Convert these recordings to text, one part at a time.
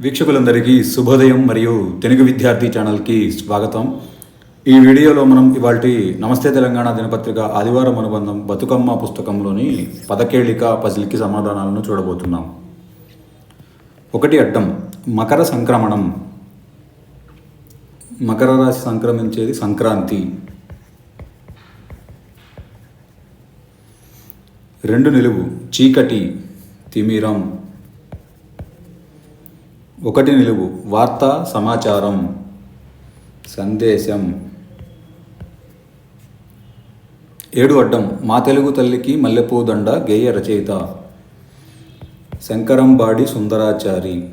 వీక్షకులందరికీ శుభోదయం మరియు తెలుగు విద్యార్థి ఛానల్కి స్వాగతం. ఈ వీడియోలో మనం ఇవాళ నమస్తే తెలంగాణ దినపత్రిక ఆదివారం అనుబంధం బతుకమ్మ పుస్తకంలోని పదకేళిక పజిల్కి సమాధానాలను చూడబోతున్నాం. ఒకటి అడ్డం మకర సంక్రమణం. మకర రాశి సంక్రమించేది సంక్రాంతి. రెండు నిలువు చీకటి తిమిరం. ఒకటి నిలువు. వార్త సమాచారం. సందేశం. ఏడు అడ్డం. మా తెలుగు తల్లికి మల్లెపూదండ గేయ రచయిత. శంకరంబాడి సుందరాచారి.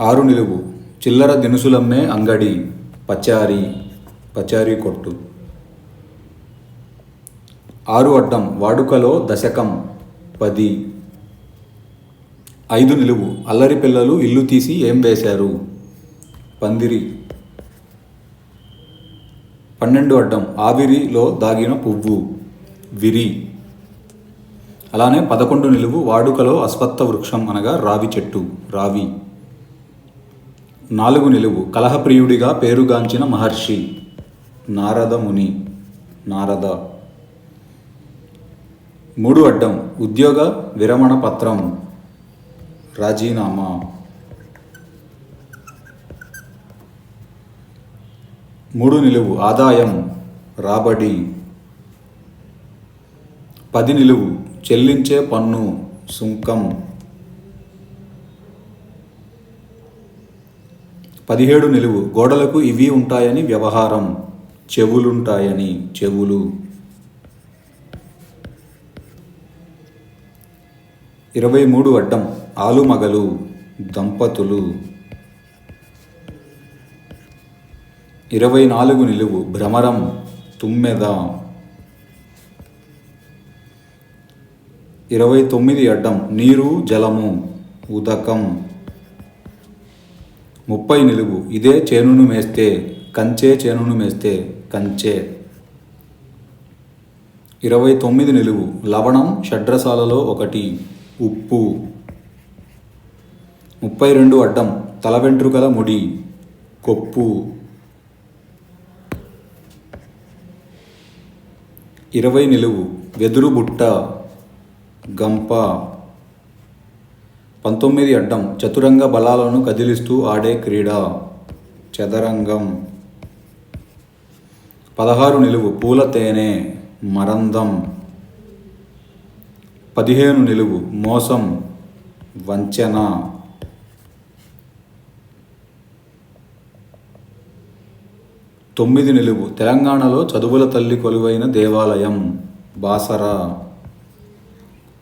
ఆరు నిలువు. చిల్లర దినుసులమ్మే అంగడి. పచారి. పచారీ కొట్టు. ఆరు అడ్డం వాడుకలో దశకం పది. ఐదు నిలువు అల్లరి పిల్లలు ఇల్లు తీసి ఏం వేశారు? పందిరి. పన్నెండు అడ్డం ఆవిరిలో దాగిన పువ్వు. విరి. అలానే పదకొండు నిలువు వాడుకలో అశ్వత్థ వృక్షం అనగా రావి చెట్టు రావి. నాలుగు నిలువు కలహప్రియుడిగా పేరుగాంచిన మహర్షి నారద ముని నారద. మూడు అడ్డం ఉద్యోగ విరమణ పత్రం. రాజీనామా. మూడు నిలువు ఆదాయం రాబడి. పది నిలువు చెల్లించే పన్ను సుంకం. పదిహేడు నిలువు గోడలకు ఇవి ఉంటాయని వ్యవహారం చెవులుంటాయని చెవులు. ఇరవై మూడు అడ్డం ఆలుమగలు దంపతులు. ఇరవై నాలుగు నిలువు భ్రమరం తుమ్మెద. ఇరవై తొమ్మిది అడ్డం నీరు జలము ఉదకం. ముప్పై నిలువు ఇదే చేనును మేస్తే కంచే చేనును మేస్తే కంచే. ఇరవై తొమ్మిది నిలువు లవణం షడ్రసాలలో ఒకటి. ఉప్పు. ముప్పై రెండు అడ్డం. తల వెంట్రుకల ముడి. కొప్పు. ఇరవై నిలువు. వెదురు బుట్ట. గంప. పంతొమ్మిది అడ్డం. చతురంగ బలాలను కదిలిస్తూ ఆడే క్రీడ. చదరంగం. పదహారు నిలువు. పూల తేనె. మరందం. పదిహేను నిలువు. మోసం వంచన. తొమ్మిది నిలువు. తెలంగాణలో చదువుల తల్లి కొలువైన దేవాలయం బాసర.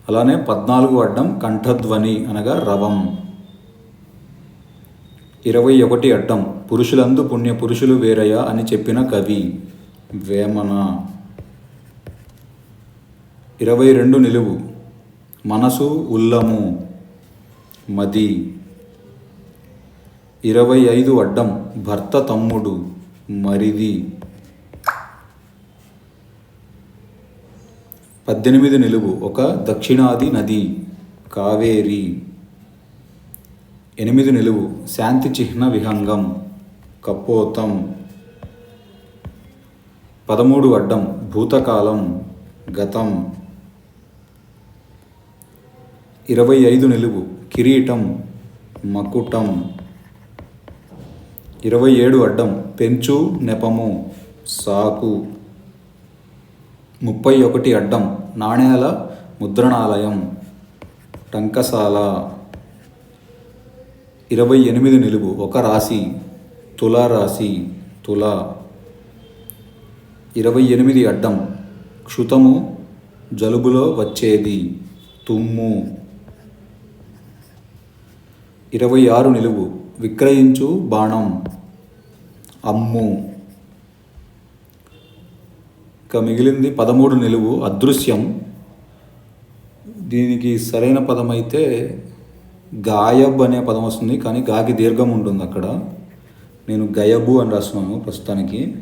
అలానే పద్నాలుగు అడ్డం కంఠధ్వని అనగా రవం. ఇరవై ఒకటి అడ్డం. పురుషులందు పుణ్య పురుషులు వేరయ అని చెప్పిన కవి వేమన. ఇరవై రెండు నిలువు. మనసు ఉల్లము మది. ఇరవై ఐదు అడ్డం భర్త తమ్ముడు మరిది. పద్దెనిమిది నిలువు ఒక దక్షిణాది నది కావేరి. ఎనిమిది నిలువు శాంతి చిహ్న విహంగం కపోతం. పదమూడు అడ్డం భూతకాలం గతం. ఇరవై ఐదు నిలువు. కిరీటం మకుటం. ఇరవై ఏడు అడ్డం. పెంచు నెపము సాకు. ముప్పై ఒకటి అడ్డం. నాణేల ముద్రణాలయం. టంకసాల ఇరవై ఎనిమిది నిలువు. ఒక రాశి. తులారాశి. తుల. ఇరవై ఎనిమిది అడ్డం. క్షుతము జలుబులో వచ్చేది. తుమ్ము. ఇరవై ఆరు నిలువు. విక్రయించు బాణం. అమ్ము. ఇక మిగిలింది పదమూడు నిలువు. అదృశ్యం. దీనికి సరైన పదం అయితే గాయబ్ అనే పదం వస్తుంది. కానీ గాకి దీర్ఘం ఉంటుంది అక్కడ. నేను గయబు అని రాస్తున్నాను ప్రస్తుతానికి.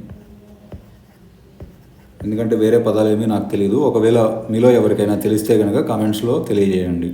ఎందుకంటే వేరే పదాలు ఏమీ నాకు తెలియదు ఒకవేళ మీలో ఎవరికైనా తెలిస్తే కనుక కామెంట్స్లో తెలియజేయండి.